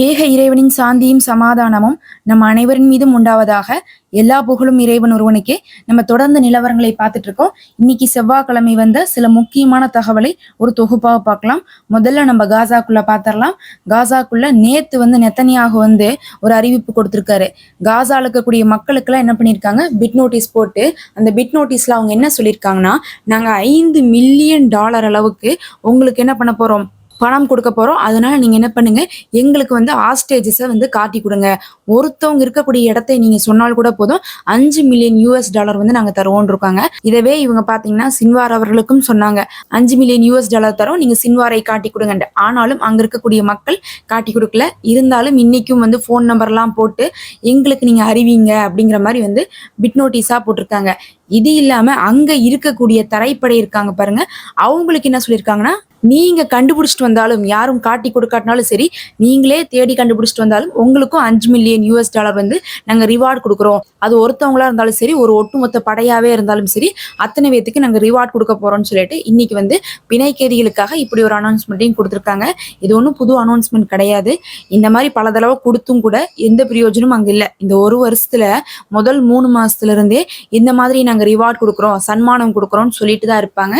ஏக இறைவனின் சாந்தியும் சமாதானமும் நம் அனைவரின் மீதும் உண்டாவதாக எல்லா புகழும் இறைவன் ஒருவனுக்கே. நம்ம தொடர்ந்து நிலவரங்களை பார்த்துட்டு இருக்கோம் இன்னைக்கு செவ்வாய்க்கிழமை வந்த சில முக்கியமான தகவலை ஒரு தொகுப்பாக பார்க்கலாம். முதல்ல நம்ம காசாக்குள்ள பார்த்துடலாம். காசாக்குள்ள நேத்து வந்து நெத்தனியாக வந்து ஒரு அறிவிப்பு கொடுத்துருக்காரு. காசால இருக்கக்கூடிய மக்களுக்கெல்லாம் என்ன பண்ணியிருக்காங்க? பிட் நோட்டீஸ் போட்டு அந்த பிட் நோட்டீஸ்ல அவங்க என்ன சொல்லியிருக்காங்கன்னா நாங்கள் ஐந்து மில்லியன் டாலர் அளவுக்கு உங்களுக்கு என்ன பண்ண போறோம்? பணம் கொடுக்க போறோம். அதனால நீங்க என்ன பண்ணுங்க எங்களுக்கு வந்து ஆஸ்டேஜஸை வந்து காட்டி கொடுங்க. ஒருத்தவங்க இருக்கக்கூடிய இடத்தை நீங்க சொன்னால் கூட போதும். அஞ்சு மில்லியன் யூஎஸ் டாலர் வந்து நாங்க தருவோம் இருக்காங்க. இதவே இவங்க பாத்தீங்கன்னா சின்வார் அவர்களுக்கும் சொன்னாங்க. அஞ்சு மில்லியன் யூஎஸ் டாலர் தரோம் நீங்க சின்வாரை காட்டி கொடுங்க ஆனாலும் அங்க இருக்கக்கூடிய மக்கள் காட்டி கொடுக்கல. இருந்தாலும் இன்னைக்கும் வந்து ஃபோன் நம்பர்லாம் போட்டு எங்களுக்கு நீங்க அறிவிங்க அப்படிங்கிற மாதிரி வந்து பிட் நோட்டீஸா போட்டிருக்காங்க. இது இல்லாம அங்க இருக்கக்கூடிய தரைப்படை இருக்காங்க பாருங்க. அவங்களுக்கு என்ன சொல்லியிருக்காங்கன்னா நீங்க கண்டுபிடிச்சிட்டு வந்தாலும் யாரும் காட்டி கொடுக்காட்டினாலும் சரி நீங்களே தேடி கண்டுபிடிச்சிட்டு வந்தாலும் உங்களுக்கும் அஞ்சு மில்லியன் யூஎஸ் டாலர் வந்து நாங்க ரிவார்டு கொடுக்குறோம். அது ஒருத்தவங்களா இருந்தாலும் சரி ஒரு ஒட்டுமொத்த படையாவே இருந்தாலும் சரி அத்தனை பேத்துக்கு நாங்க ரிவார்ட் கொடுக்க போறோம்னு சொல்லிட்டு இன்னைக்கு வந்து பிணைக்கேதிகளுக்காக இப்படி ஒரு அனௌன்ஸ்மெண்ட்டையும் கொடுத்துருக்காங்க. இது ஒன்றும் புது அனௌன்ஸ்மெண்ட் கிடையாது. இந்த மாதிரி பல தடவை கொடுத்தும் கூட எந்த பிரயோஜனமும் அங்க இல்லை. இந்த ஒரு வருஷத்துல முதல் மூணு மாசத்துல இருந்தே இந்த மாதிரி நாங்க ரிவார்ட் கொடுக்குறோம் சன்மானம் கொடுக்குறோம்னு சொல்லிட்டு தான் இருப்பாங்க.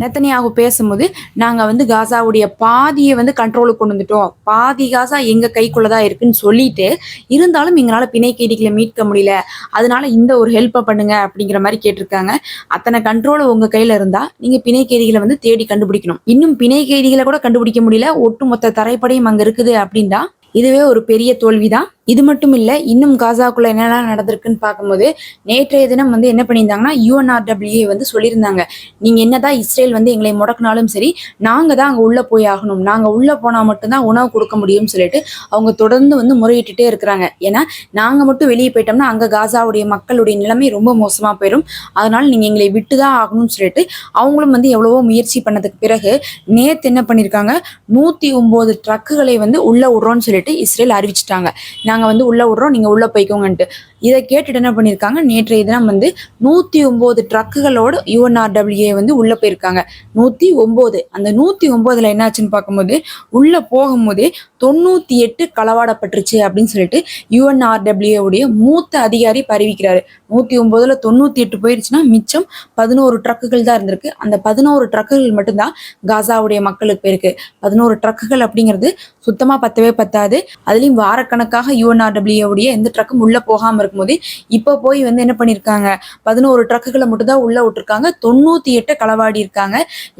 நெத்தனியாக பேசும்போது நாங்கள் வந்து காசாவுடைய பாதியை வந்து கண்ட்ரோலுக்கு கொண்டு வந்துட்டோம். பாதி காசா எங்கள் கைக்குள்ளே தான் இருக்குன்னு சொல்லிட்டு இருந்தாலும் எங்களால் பிணை கேடிகளை மீட்க முடியல. அதனால இந்த ஒரு ஹெல்ப்பை பண்ணுங்க அப்படிங்கிற மாதிரி கேட்டிருக்காங்க. அத்தனை கண்ட்ரோல் உங்கள் கையில் இருந்தால் நீங்கள் பிணை கைதிகளை வந்து தேடி கண்டுபிடிக்கணும். இன்னும் பிணை கைதிகளை கூட கண்டுபிடிக்க முடியல. ஒட்டுமொத்த தரைப்படையும் அங்கே இருக்குது அப்படின்னா இதுவே ஒரு பெரிய தோல்விதான். இது மட்டும் இல்லை இன்னும் காசாக்குள்ள என்னெல்லாம் நடந்திருக்குன்னு பார்க்கும்போது நேற்றைய தினம் வந்து என்ன பண்ணியிருந்தாங்கன்னா யூஎன்ஆர்டபிள்யூஏ வந்து சொல்லியிருந்தாங்க. நீங்கள் என்னதான் இஸ்ரேல் வந்து எங்களை முடக்கினாலும் சரி நாங்கள் தான் அங்கே உள்ளே போய் ஆகணும். நாங்கள் உள்ளே போனால் மட்டும்தான் உணவு கொடுக்க முடியும்னு சொல்லிட்டு அவங்க தொடர்ந்து வந்து முறையிட்டுட்டே இருக்கிறாங்க. ஏன்னா நாங்கள் மட்டும் வெளியே போயிட்டோம்னா அங்கே காசாவுடைய மக்களுடைய நிலைமை ரொம்ப மோசமாக போயிடும் அதனால் நீங்கள் எங்களை விட்டு தான் ஆகணும்னு சொல்லிட்டு அவங்களும் வந்து எவ்வளவோ முயற்சி பண்ணதுக்கு பிறகு நேற்று என்ன பண்ணியிருக்காங்க நூத்தி ஒன்பது ட்ரக்குகளை வந்து உள்ளே விடுறோம்னு சொல்லிட்டு இஸ்ரேல் அறிவிச்சிட்டாங்க. நாங்கள் வந்து உள்ளே விட்றோம் நீங்கள் உள்ளே போய்க்கோங்கன்ட்டு. இதை கேட்டுட்டு என்ன பண்ணியிருக்காங்க நேற்றைய தினம் வந்து நூற்றி ஒம்பது ட்ரக்குகளோடு யூஎன்ஆர்டபிள்யூஏ வந்து உள்ளே போயிருக்காங்க. நூற்றி ஒம்பது. அந்த நூற்றி ஒம்போதில் என்னாச்சுன்னு பார்க்கும்போது உள்ளே போகும்போதே தொண்ணூற்றி எட்டு களவாடப்பட்டுருச்சு அப்படின்னு சொல்லிட்டு யூஎன்ஆர்டபிள்யூஏவுடைய மூத்த அதிகாரி பரிவிக்கிறாரு நூற்றி ஒம்போதில் தொண்ணூற்றி எட்டு போயிருச்சுன்னா மிச்சம் பதினோரு ட்ரக்குகள் தான் இருந்திருக்கு. அந்த பதினோரு ட்ரக்குகள் மட்டும்தான் காசாவுடைய மக்களுக்கு போயிருக்கு. பதினோரு ட்ரக்குகள் அப்படிங்கிறது சுத்தமாக பத்தவே பத்தாது. அதுலேயும் வாரக்கணக்காக யூஎன்ஆர்டபிள்யூஏவுடைய எந்த ட்ரக்கும் உள்ளே போகாமல் இருக்கு இருக்கும்போது இப்போ போய் வந்து என்ன பண்ணியிருக்காங்க பதினோரு ட்ரக்குகளை மட்டும் தான் உள்ளே விட்டுருக்காங்க. தொண்ணூற்றி எட்டை களவாடி இருக்காங்க.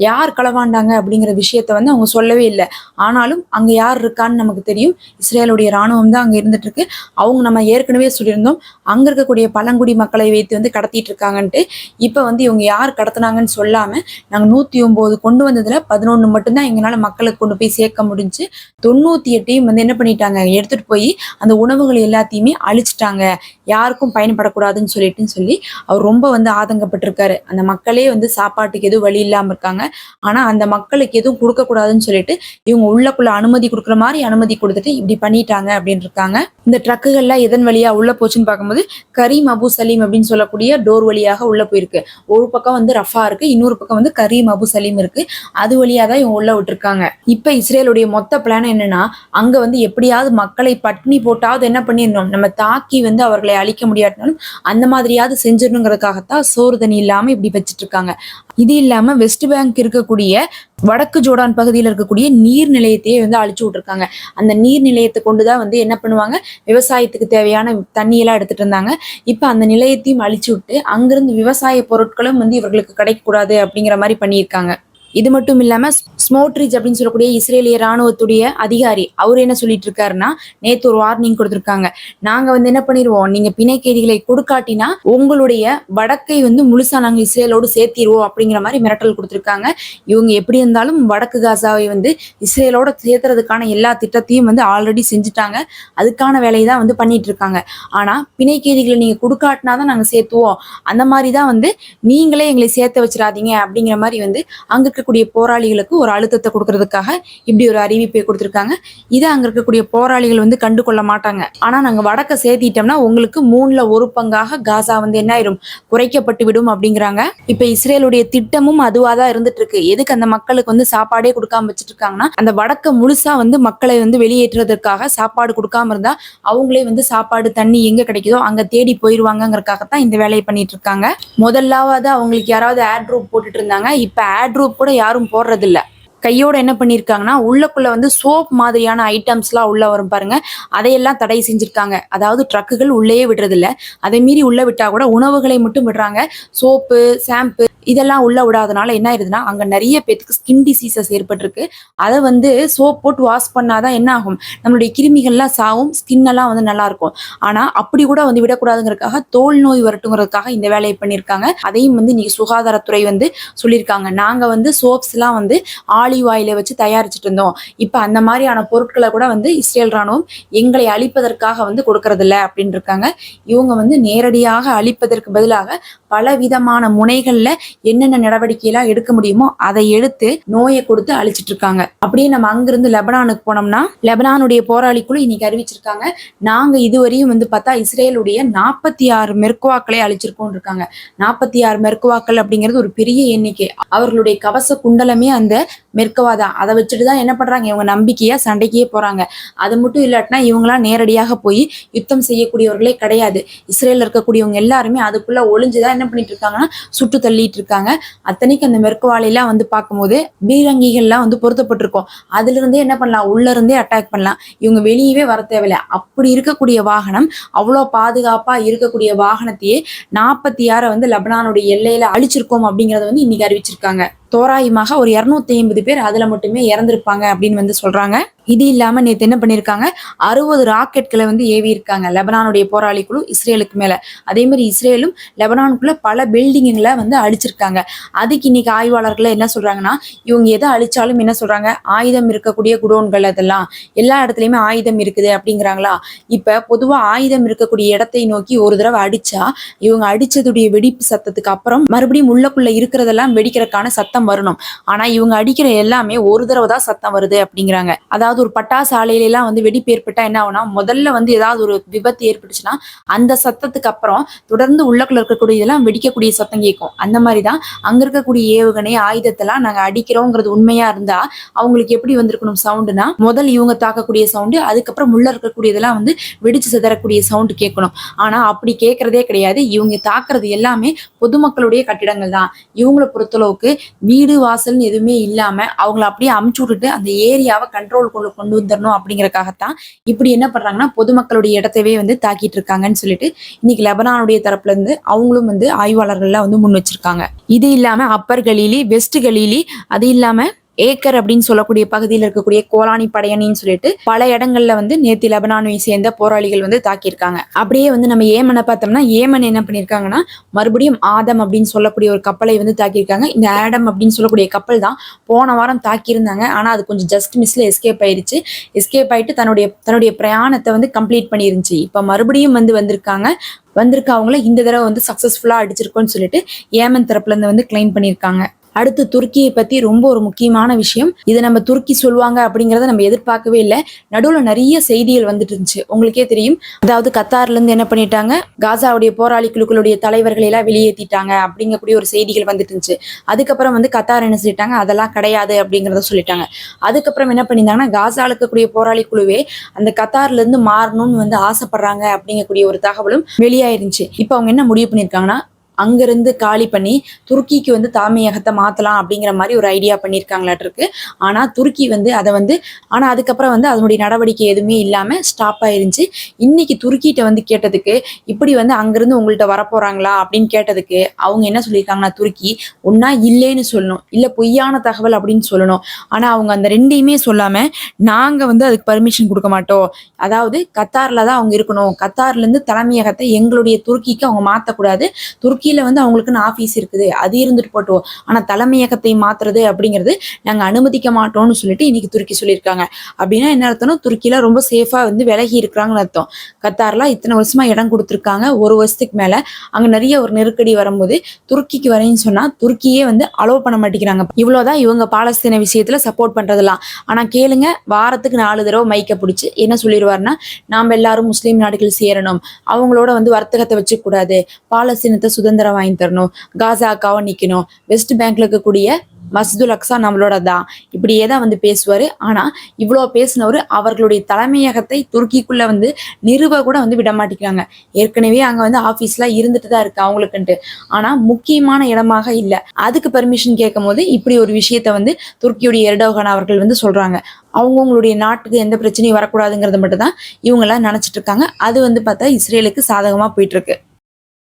யார் களவாண்டாங்க அப்படிங்கிற விஷயத்த வந்து அவங்க சொல்லவே இல்லை. ஆனாலும் அங்கே யார் இருக்கான்னு நமக்கு தெரியும். இஸ்ரேலுடைய ராணுவம் தான் அங்கே இருந்துட்டு இருக்கு. அவங்க நம்ம ஏற்கனவே சொல்லியிருந்தோம். அங்கே இருக்கக்கூடிய பழங்குடி மக்களை வைத்து வந்து கடத்திட்டு இருக்காங்கன்ட்டு. இப்போ வந்து இவங்க யார் கடத்தினாங்கன்னு சொல்லாமல் நாங்கள் நூற்றி ஒம்பது கொண்டு வந்ததில் பதினொன்று மட்டும்தான் எங்களால் மக்களுக்கு கொண்டு போய் சேர்க்க முடிஞ்சு தொண்ணூற்றி எட்டையும் வந்து என்ன பண்ணிட்டாங்க? எடுத்துகிட்டு போய் அந்த உணவுகள் எல்லாத்தையுமே அழிச்சிட்டாங்க. யாருக்கும் பயன்படக்கூடாதுன்னு சொல்லிட்டுன்னு சொல்லி அவர் ரொம்ப வந்து ஆதங்கப்பட்டிருக்காரு. அந்த மக்களே வந்து சாப்பாட்டுக்கு எதுவும் வழி இல்லாமல் இருக்காங்க. ஆனால் அந்த மக்களுக்கு எதுவும் கொடுக்கக்கூடாதுன்னு சொல்லிட்டு இவங்க உள்ளக்குள்ள அனுமதி கொடுக்குற மாதிரி அனுமதி கொடுத்துட்டு இப்படி பண்ணிட்டாங்க அப்படின்னு இருக்காங்க. இந்த ட்ரக்குகள்லாம் எதன் வழியாக உள்ளே போச்சுன்னு பார்க்கும்போது கரீம் அபு சலீம் அப்படின்னு சொல்லக்கூடிய டோர் வழியாக உள்ளே போயிருக்கு. ஒரு பக்கம் வந்து ரஃபா இருக்கு இன்னொரு பக்கம் வந்து கரீம் அபு சலீம் இருக்கு. அது வழியா தான் இவங்க உள்ள விட்டுருக்காங்க. இப்போ இஸ்ரேலுடைய மொத்த பிளான் என்னன்னா அங்கே வந்து எப்படியாவது மக்களை பட்னி போட்டாவது என்ன பண்ணிடணும்? நம்ம தாக்கி வந்து அவர்களை அழிக்க முடியாட்டினாலும் அந்த மாதிரியாவது செஞ்சிடணுங்கிறதுக்காகத்தான் சோறு தண்ணி இல்லாம இப்படி வச்சிட்டு இருக்காங்க இது இல்லாம வெஸ்ட் பேங்க் இருக்கக்கூடிய வடக்கு ஜோர்டான் பகுதியில் இருக்கக்கூடிய நீர் நிலையத்தையே வந்து அழிச்சு விட்டுருக்காங்க. அந்த நீர் நிலையத்தை கொண்டு தான் வந்து என்ன பண்ணுவாங்க? விவசாயத்துக்கு தேவையான தண்ணியெல்லாம் எடுத்துட்டு இருந்தாங்க. இப்போ அந்த நிலையத்தையும் அழிச்சு விட்டு அங்கிருந்து விவசாய பொருட்களும் வந்து இவர்களுக்கு கிடைக்கக்கூடாது அப்படிங்கிற மாதிரி பண்ணியிருக்காங்க. இது மட்டும் இல்லாம ஸ்மோட்ரிச் அப்படின்னு சொல்லக்கூடிய இஸ்ரேலிய ராணுவத்துடைய அதிகாரி அவர் என்ன சொல்லிட்டு இருக்காருன்னா நேத்து ஒரு வார்னிங் கொடுத்துருக்காங்க. நாங்க வந்து என்ன பண்ணிடுவோம் நீங்க பிணைக்கைதிகளை கொடுக்காட்டினா உங்களுடைய வடக்கை வந்து முழுசா நாங்க இஸ்ரேலோடு சேர்த்திடுவோம் அப்படிங்கிற மாதிரி மிரட்டல் கொடுத்துருக்காங்க. இவங்க எப்படி இருந்தாலும் வடக்கு காசாவை வந்து இஸ்ரேலோட சேர்த்துறதுக்கான எல்லா திட்டத்தையும் வந்து ஆல்ரெடி செஞ்சுட்டாங்க. அதுக்கான வேலையை தான் வந்து பண்ணிட்டு இருக்காங்க ஆனா பிணைக்கைதிகளை நீங்க கொடுக்காட்டினா தான் நாங்க சேர்த்துவோம். அந்த மாதிரி தான் வந்து நீங்களே எங்களை சேர்த்து வச்சிடாதீங்க அப்படிங்கிற மாதிரி வந்து அங்க இருக்கக்கூடிய போராளிகளுக்கு ஒரு அழுத்தத்தை கொடுக்கறதுக்காக இப்படி ஒரு அறிவிப்பை கொடுத்துருக்காங்க. இதை அங்க இருக்கக்கூடிய போராளிகள் வந்து கண்டு கொள்ள மாட்டாங்க. ஆனா நாங்க வடக்க சேர்த்திட்டோம்னா உங்களுக்கு மூணுல ஒரு பங்காக காசா வந்து என்ன ஆயிரும்? குறைக்கப்பட்டு விடும் அப்படிங்கிறாங்க. இப்ப இஸ்ரேலுடைய திட்டமும் அதுவா தான் இருந்துட்டு இருக்கு எதுக்கு அந்த மக்களுக்கு வந்து சாப்பாடே கொடுக்காம வச்சுட்டு இருக்காங்கன்னா அந்த வடக்க முழுசா வந்து மக்களை வந்து வெளியேற்றுறதுக்காக சாப்பாடு கொடுக்காம இருந்தா அவங்களே வந்து சாப்பாடு தண்ணி எங்க கிடைக்குதோ அங்க தேடி போயிருவாங்கங்கறதுக்காக தான் இந்த வேலையை பண்ணிட்டு இருக்காங்க முதல்லாவது அவங்களுக்கு யாராவது ஆட் ரூப் போட்டுட்டு இருந்தாங்க. இப்ப ஆட் ரூப் கூட யாரும் போடுறதில்ல. கையோட என்ன பண்ணியிருக்காங்கன்னா உள்ளக்குள்ள வந்து சோப் மாதிரியான ஐட்டம்ஸ்லாம் உள்ள வரும் பாருங்க. அதையெல்லாம் தடை செஞ்சிருக்காங்க. அதாவது ட்ரக்குகள் உள்ளேயே விடுறதில்ல. அதை மீறி உள்ள விட்டா கூட உணவுகளை மட்டும் விடுறாங்க. சோப்பு ஷாம்பு இதெல்லாம் உள்ள விடாதனால என்ன ஆயிருதுன்னா அங்க நிறைய பேத்துக்கு ஸ்கின் டிசீசஸ் ஏற்பட்டிருக்கு. அதை வந்து சோப் போட்டு வாஷ் பண்ணாதான் என்ன ஆகும்? நம்மளுடைய கிருமிகள்லாம் சாகும் ஸ்கின் எல்லாம் வந்து நல்லா இருக்கும். ஆனா அப்படி கூட வந்து விடக்கூடாதுங்கிறதுக்காக தோல் நோய் வரட்டுங்கிறதுக்காக இந்த வேலையை பண்ணியிருக்காங்க. அதையும் வந்து இன்னைக்கு சுகாதாரத்துறை வந்து சொல்லியிருக்காங்க. நாங்க வந்து சோப்ஸ் எல்லாம் வந்து ஆலிவ் ஆயிலை வச்சு தயாரிச்சுட்டு இருந்தோம். இப்ப அந்த மாதிரியான பொருட்களை கூட வந்து இஸ்ரேல் ராணுவம் எங்களை அழிப்பதற்காக வந்து கொடுக்கறதில்ல அப்படின்னு இருக்காங்க. இவங்க வந்து நேரடியாக அழிப்பதற்கு பதிலாக பல விதமான முனைகள்ல என்னென்ன நடவடிக்கையெல்லாம் எடுக்க முடியுமோ அதை எடுத்து நோயை கொடுத்து அழிச்சிட்டு இருக்காங்க அப்படியே நம்ம அங்கிருந்து லெபனானுக்கு போனோம்னா லெபனானுடைய போராளி குழு இன்னைக்கு அறிவிச்சிருக்காங்க. நாங்க இதுவரையும் வந்து பார்த்தா இஸ்ரேலுடைய நாற்பத்தி ஆறு மெர்குவாக்களை அழிச்சிருக்கோம் இருக்காங்க நாற்பத்தி ஆறு மெர்குவாக்கள் அப்படிங்கிறது ஒரு பெரிய எண்ணிக்கை. அவர்களுடைய கவச குண்டலமே அந்த மெர்கவா தான் அதை வச்சுட்டு தான் என்ன பண்றாங்க? இவங்க நம்பிக்கையா சண்டைக்கே போறாங்க. அது மட்டும் இல்லாட்டினா இவங்களாம் நேரடியாக போய் யுத்தம் செய்யக்கூடியவர்களே கிடையாது. இஸ்ரேல இருக்கக்கூடியவங்க எல்லாருமே அதுக்குள்ள ஒளிஞ்சுதான் என்ன பண்ணிட்டு இருக்காங்கன்னா சுட்டு தள்ளிட்டு இருக்காங்க. அத்தனைக்கு அந்த மெர்குவாலையெல்லாம் வந்து பார்க்கும்போது பீரங்கிகள்லாம் வந்து பொருத்தப்பட்டிருக்கும். அதுல இருந்தே என்ன பண்ணலாம்? உள்ள இருந்தே அட்டாக் பண்ணலாம். இவங்க வெளியவே வர தேவையில்ல. அப்படி இருக்கக்கூடிய வாகனம் அவ்வளோ பாதுகாப்பா இருக்கக்கூடிய வாகனத்தையே நாற்பத்தி ஆறை வந்து லெபனானுடைய எல்லையில அழிச்சிருக்கோம் அப்படிங்கறத வந்து இன்னைக்கு அறிவிச்சிருக்காங்க. தோராயமாக ஒரு இரநூத்தி ஐம்பது பேர் அதுல மட்டுமே இறந்திருப்பாங்க அப்படின்னு வந்து சொல்றாங்க. இது இல்லாம நேற்று என்ன பண்ணிருக்காங்க? அறுபது ராக்கெட்களை வந்து ஏவி இருக்காங்க. லெபனானுடைய போராளி குழு இஸ்ரேலுக்கு மேல. அதே மாதிரி இஸ்ரேலும் லெபனானுக்குள்ள பல பில்டிங்குங்களை வந்து அழிச்சிருக்காங்க. அதுக்கு இன்னைக்கு ஆய்வாளர்கள் என்ன சொல்றாங்கன்னா இவங்க எதை அழிச்சாலும் என்ன சொல்றாங்க? ஆயுதம் இருக்கக்கூடிய குடோன்கள் அதெல்லாம். எல்லா இடத்துலயுமே ஆயுதம் இருக்குது அப்படிங்கிறாங்களா? இப்ப பொதுவா ஆயுதம் இருக்கக்கூடிய இடத்தை நோக்கி ஒரு தடவை அடிச்சா இவங்க அடிச்சதுடைய வெடிப்பு சத்தத்துக்கு அப்புறம் மறுபடியும் உள்ளக்குள்ள இருக்கிறதெல்லாம் வெடிக்கிறதுக்கான சத்தம் வரணும். ஆனா இவங்க அடிக்கிற எல்லாமே ஒரு தடவை தான் சத்தம் வருது அப்படிங்கிறாங்க. அதாவது ஒரு பட்டாசு எல்லாம் வந்து வெடிப்பு ஏற்பட்டா என்ன ஆகும்னா முதல்ல வந்து ஏதாவது ஒரு விபத்து ஏற்பட்டுச்சுன்னா அந்த சத்தத்துக்கு அப்புறம் தொடர்ந்து உள்ளக்குள்ள இருக்கக்கூடிய இதெல்லாம் வெடிக்கக்கூடிய சத்தம் கேட்கும். அந்த மாதிரி தான் அங்க இருக்கக்கூடிய ஏவுகணை ஆயுதத்தெல்லாம் நாங்க அடிக்கிறோங்கிறது உண்மையா இருந்தா அவங்களுக்கு எப்படி வந்திருக்கணும் சவுண்டுனா முதல் இவங்க தாக்கக்கூடிய சவுண்டு அதுக்கப்புறம் உள்ள இருக்கக்கூடியதெல்லாம் வந்து வெடிச்சு சிதறக்கூடிய சவுண்டு கேட்கணும். ஆனா அப்படி கேட்கறதே கிடையாது. இவங்க தாக்குறது எல்லாமே பொதுமக்களுடைய கட்டிடங்கள் தான். இவங்களை பொறுத்தளவுக்கு வீடு வாசல்னு எதுவுமே இல்லாமல் அவங்கள அப்படியே அமுச்சு விட்டுட்டு அந்த ஏரியாவை கண்ட்ரோல் கொண்டு கொண்டு வந்துடணும் அப்படிங்கறக்காகத்தான் இப்படி என்ன பண்ணுறாங்கன்னா பொதுமக்களுடைய இடத்தவே வந்து தாக்கிட்டு இருக்காங்கன்னு சொல்லிட்டு இன்னைக்கு லெபனானுடைய தரப்புலேருந்து அவங்களும் வந்து ஆய்வாளர்கள்லாம் வந்து முன் வச்சிருக்காங்க. இது இல்லாமல் அப்பர் கலீலி வெஸ்ட் கலீலி அது இல்லாமல் ஏக்கர் அப்படின்னு சொல்லக்கூடிய பகுதியில் இருக்கக்கூடிய கோலானி படையணின்னு சொல்லிட்டு பல இடங்கள்ல வந்து நேத்தி லெபனானை சேர்ந்த போராளிகள் வந்து தாக்கியிருக்காங்க. அப்படியே வந்து நம்ம ஏமனை பார்த்தோம்னா ஏமன் என்ன பண்ணியிருக்காங்கன்னா மறுபடியும் ஆதம் அப்படின்னு சொல்லக்கூடிய ஒரு கப்பலை வந்து தாக்கியிருக்காங்க. இந்த ஆடம் அப்படின்னு சொல்லக்கூடிய கப்பல் தான் போன வாரம் தாக்கியிருந்தாங்க. ஆனா அது கொஞ்சம் ஜஸ்ட் மிஸ்ல எஸ்கேப் ஆயிருச்சு. எஸ்கேப் ஆயிட்டு தன்னுடைய தன்னுடைய பிரயாணத்தை வந்து கம்ப்ளீட் பண்ணிருந்துச்சு இப்ப மறுபடியும் வந்து வந்திருக்காங்க. வந்திருக்க அவங்கள இந்த தடவை வந்து சக்சஸ்ஃபுல்லா அடிச்சிருக்கோம்னு சொல்லிட்டு ஏமன் தரப்புல இருந்து வந்து கிளைம் பண்ணியிருக்காங்க. அடுத்து துருக்கியை பத்தி ரொம்ப ஒரு முக்கியமான விஷயம். இதை நம்ம துருக்கி சொல்லுவாங்க அப்படிங்கறத நம்ம எதிர்பார்க்கவே இல்லை. நடுவில் நிறைய செய்திகள் வந்துட்டு இருந்துச்சு. உங்களுக்கே தெரியும். அதாவது கத்தார்ல இருந்து என்ன பண்ணிட்டாங்க? காசாவுடைய போராளி குழுக்களுடைய தலைவர்களை எல்லாம் வெளியேற்றிட்டாங்க அப்படிங்கக்கூடிய ஒரு செய்திகள் வந்துட்டு இருந்துச்சு. அதுக்கப்புறம் வந்து கத்தார் என்ன சொல்லிட்டாங்க? அதெல்லாம் கிடையாது அப்படிங்கறத சொல்லிட்டாங்க. அதுக்கப்புறம் என்ன பண்ணியிருந்தாங்கன்னா காசா இருக்கக்கூடிய போராளி குழுவே அந்த கத்தார்ல இருந்து மாறணும்னு வந்து ஆசைப்படுறாங்க அப்படிங்கக்கூடிய ஒரு தகவலும் வெளியாயிருந்துச்சு. இப்போ அவங்க என்ன முடிவு பண்ணியிருக்காங்கன்னா அங்கிருந்து காலி பண்ணி துருக்கிக்கு வந்து தாமியகத்தை மாற்றலாம் அப்படிங்கிற மாதிரி ஒரு ஐடியா பண்ணியிருக்காங்களாட்டிருக்கு ஆனால் துருக்கி வந்து அதை வந்து ஆனால் அதுக்கப்புறம் வந்து அதனுடைய நடவடிக்கை எதுவுமே இல்லாமல் ஸ்டாப் ஆயிருந்துச்சு. இன்னைக்கு துருக்கிட்ட வந்து கேட்டதுக்கு இப்படி வந்து அங்கிருந்து உங்கள்கிட்ட வரப்போறாங்களா அப்படின்னு கேட்டதுக்கு அவங்க என்ன சொல்லியிருக்காங்கன்னா துருக்கி ஒன்னா இல்லைன்னு சொல்லணும். இல்லை பொய்யான தகவல் அப்படின்னு சொல்லணும். ஆனால் அவங்க அந்த ரெண்டையுமே சொல்லாமல் நாங்கள் வந்து அதுக்கு பர்மிஷன் கொடுக்க மாட்டோம். அதாவது கத்தாரில் தான் அவங்க இருக்கணும். கத்தார்லேருந்து தலைமையகத்தை எங்களுடைய துருக்கிக்கு அவங்க மாற்றக்கூடாது துருக்கி துருக்கியில வந்து அவங்களுக்குன்னு ஆஃபீஸ் இருக்குது. அது இருந்துட்டு போட்டோம் ஆனா தலைமையகத்தை மாத்துறது அப்படிங்கிறது நாங்க அனுமதிக்க மாட்டோம்னு சொல்லிட்டு இன்னைக்கு துருக்கி சொல்லியிருக்காங்க. அப்படின்னா என்ன அர்த்தம்னா துருக்கியில ரொம்ப சேஃபா வந்து விலகி இருக்கிறாங்கன்னு அர்த்தம். கத்தார்ல இத்தனை வருஷமா இடம் கொடுத்துருக்காங்க. ஒரு வருஷத்துக்கு மேல அங்க நிறைய ஒரு நெருக்கடி வரும்போது துருக்கிக்கு வரேன்னு சொன்னால் துருக்கியே வந்து அலோவ் பண்ண மாட்டேங்கிறாங்க. இவ்வளவுதான் இவங்க பாலஸ்தீன விஷயத்துல சப்போர்ட் பண்ணுறதெல்லாம் ஆனா கேளுங்க வாரத்துக்கு நாலு தடவை மைக்கை பிடிச்சி என்ன சொல்லிடுவார்னா நாம எல்லாரும் முஸ்லீம் நாடுகள் சேரணும். அவங்களோட வந்து வர்த்தகத்தை வச்சுக்க கூடாது பாலஸ்தீனத்தை சுதந்திரம் வாங்கி தரணும் காசாக்காவை நிற்கணும் வெஸ்ட் பேங்க்ல இருக்கக்கூடிய மஸ்துல் அக்ஸா நம்மளோட தான் இப்படியே தான் வந்து பேசுவார். ஆனால் இவ்வளோ பேசினவர் அவர்களுடைய தலைமையகத்தை துருக்கிக்குள்ளே வந்து நிறுவ கூட வந்து விட மாட்டேங்கிறாங்க. ஏற்கனவே அங்கே வந்து ஆஃபீஸ்லாம் இருந்துட்டு தான் இருக்கு அவங்களுக்குன்ட்டு. ஆனால் முக்கியமான இடமாக இல்லை. அதுக்கு பெர்மிஷன் கேட்கும் போது இப்படி ஒரு விஷயத்த வந்து துருக்கியுடைய எர்டோகன் அவர்கள் வந்து சொல்கிறாங்க அவங்கவுங்களுடைய நாட்டுக்கு எந்த பிரச்சனையும் வரக்கூடாதுங்கிறத மட்டும் தான் இவங்கெல்லாம் நினச்சிட்டு இருக்காங்க. அது வந்து பார்த்தா இஸ்ரேலுக்கு சாதகமாக போயிட்டுருக்கு